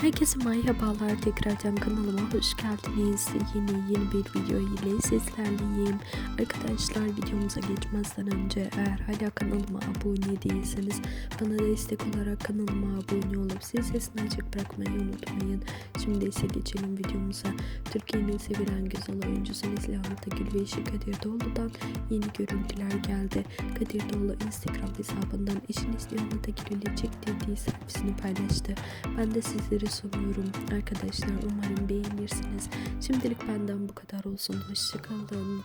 Herkese merhabalar tekrardan kanalıma hoş geldiniz. Yeni yeni bir video ile sizlerleyim. Arkadaşlar videomuza geçmezden önce eğer hala kanalıma abone değilseniz bana destek olarak kanalıma abone olup zil sesini açık bırakmayı unutmayın. Şimdi ise geçelim videomuza. Türkiye'nin sevilen güzel oyuncusu Neslihan Atagül ve eşi Kadir Doğulu'dan yeni görüntüler geldi. Kadir Doğulu Instagram hesabından eşi Neslihan Atagül ile çektirdiği selfiesini paylaştı. Ben de sizlere sunuyorum arkadaşlar. Umarım beğenirsiniz. Şimdilik benden bu kadar olsun. Hoşçakalın.